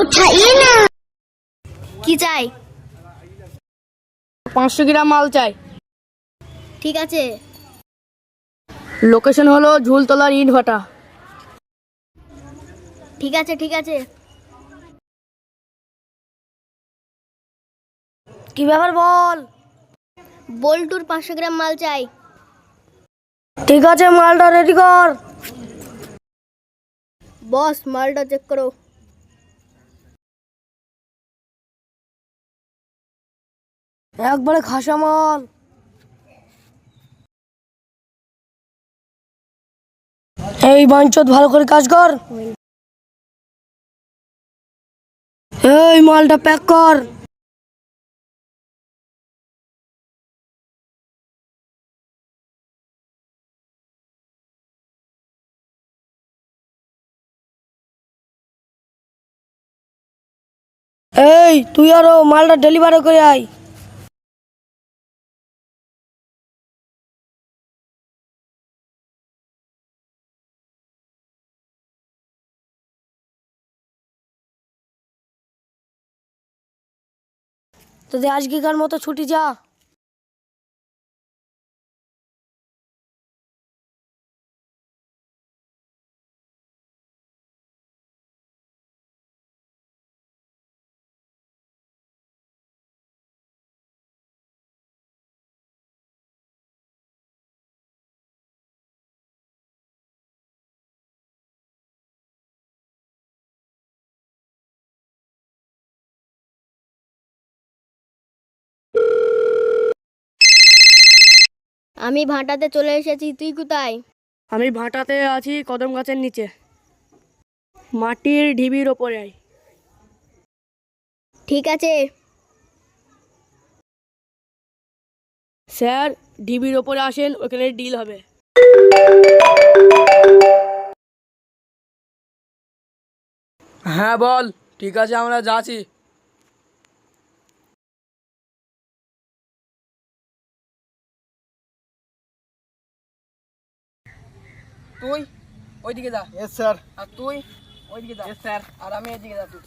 উঠাই না কি চাই? পাঁচশো গ্রাম মাল চাই। ঠিক আছে। লোকেশন হলো ঝুলতলার ইট ভাটা ঠিক আছে ঠিক আছে। কি ব্যাপার বল? বোল্টুর পাঁচশো গ্রাম মাল চাই। ঠিক আছে মালটা রেডি কর। বস মালটা চেক করো একবারে খাসা মাল এই বাঞ্চত ভালো করে কাজ কর এই মালটা প্যাক কর এই তুই আরও মালটা ডেলিভারি করে আয়। তোদের আজকেকার মতো ছুটি যা। আমি ভাটাতে চলে এসেছি তুই কোথায়? আমি ভাটাতে আছি কদম গাছের নিচে। মাটির ঢিবির ওপরে। ঠিক আছে। স্যার ঢিবির ওপরে আসেন ওখানে ডিল হবে। হ্যাঁ বল। ঠিক আছে আমরা যাচ্ছি। তুই ওইদিকে যা। এস স্যার আর তুই ওইদিকে যা। স্যার আর আমি এদিকে যাচ্ছি।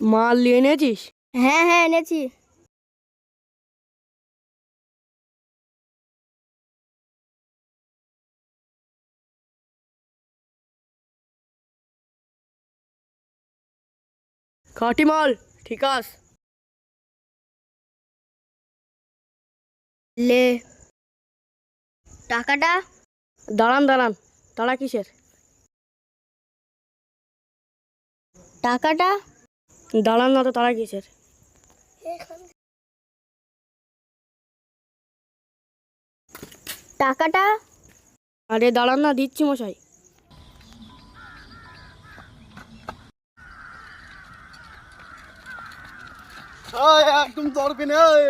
মাল নিয়ে নিয়েছিস হ্যাঁ হ্যাঁ এনেছি। খাটি মাল ঠিক আস। লে। টাকাটা? দাঁড়ান দাঁড়ান তারা কিসের? টাকাটা? দাঁড়ান না তো তারা কিসের? টাকাটা? আরে দাঁড়ান না দিচ্ছি মশাই। একদম তর্কে নেই।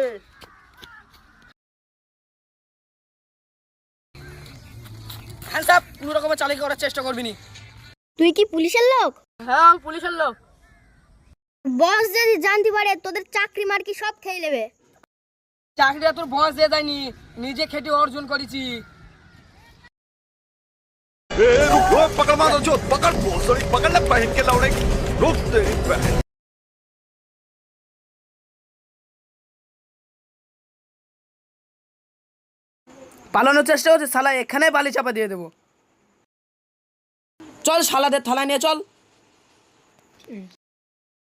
হ্যাঁ স্যার কোনো রকমের চালাকি করার চেষ্টা করবি নি তুই কি পুলিশের লোক? হ্যাঁ আমি পুলিশের লোক। বস যদি জানতে পারে তোদের চাকরি মার্কি সব খেয়ে নেবে চাকরিটা তোর বস দিয়ে দেয়নি নিজে খেটে অর্জন করেছি ए, रुक रुक पकड़ मारो जो पकड़ बहुत सॉरी पकड़ ले पहन के लौड़े रुक तेरी बहन পালানোর চেষ্টা করছে শালা এখানে বালি চাপা দিয়ে দেবো চল শালাদের থালায় নিয়ে চল